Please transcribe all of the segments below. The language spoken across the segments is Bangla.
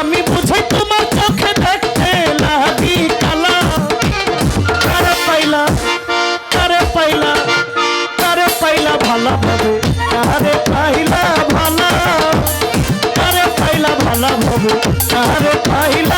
আমি বুঝি তোমার চোখে দেখতে লাগি কালা। কারে পাইলা কারে পাইলা কারে পাইলা ভালা ভাবে? কারে পাইলা ভালা? কারে পাইলা কারে পাইলা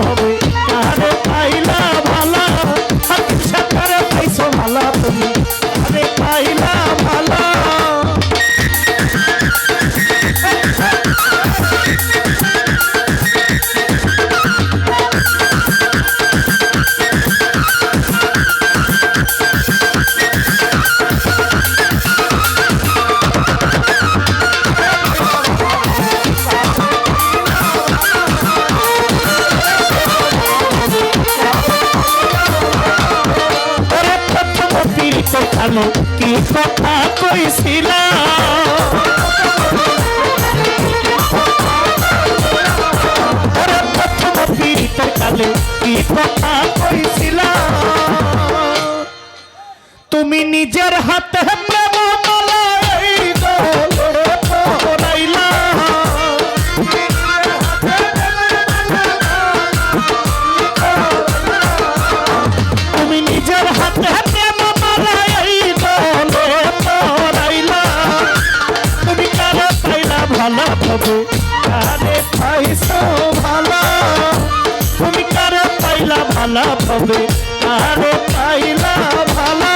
হবে। তো কি কথা কইছিলা? তুমি নিজের হাতে ভালো ভাবে কারে পাইছো ভালো? তুমি কারে পাইলা ভালো ভাবে কারে পাইলা ভালো?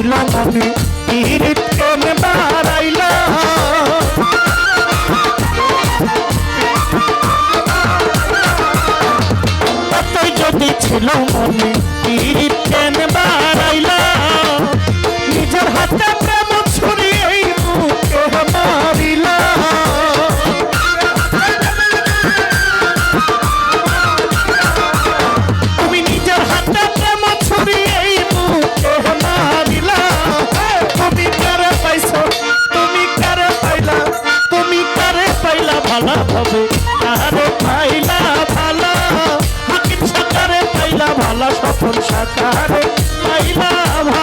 যদি ছিল পীড়িত প্রেম বাড়াইলা তুই যদি ছিল মনে পীড়িত প্রেম বাড়াইলা নিজের হাতে ভালো হবে। কারে পাইলা ভালো। হাকিম সাকারে পাইলা ভালো। সফল সাকারে পাইলা ভালো।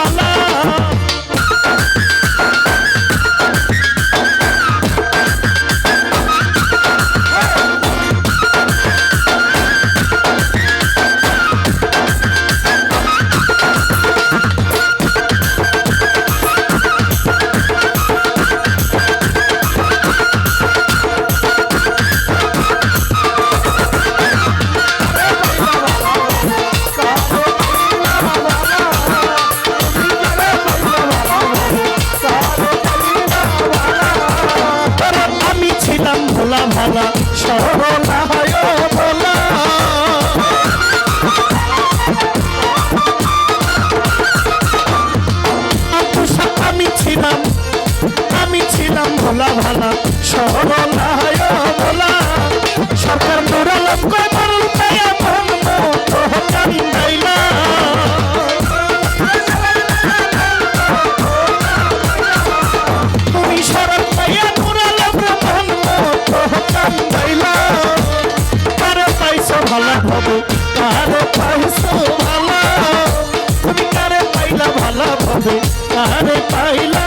পাইলা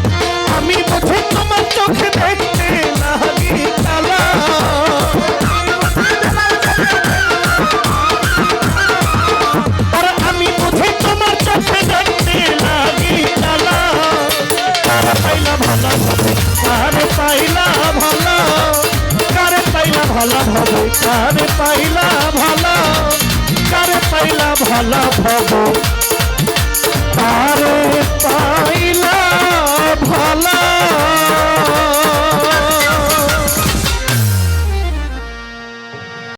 কারে পাইলা ভালো কারে পাইলা ভালো ভগো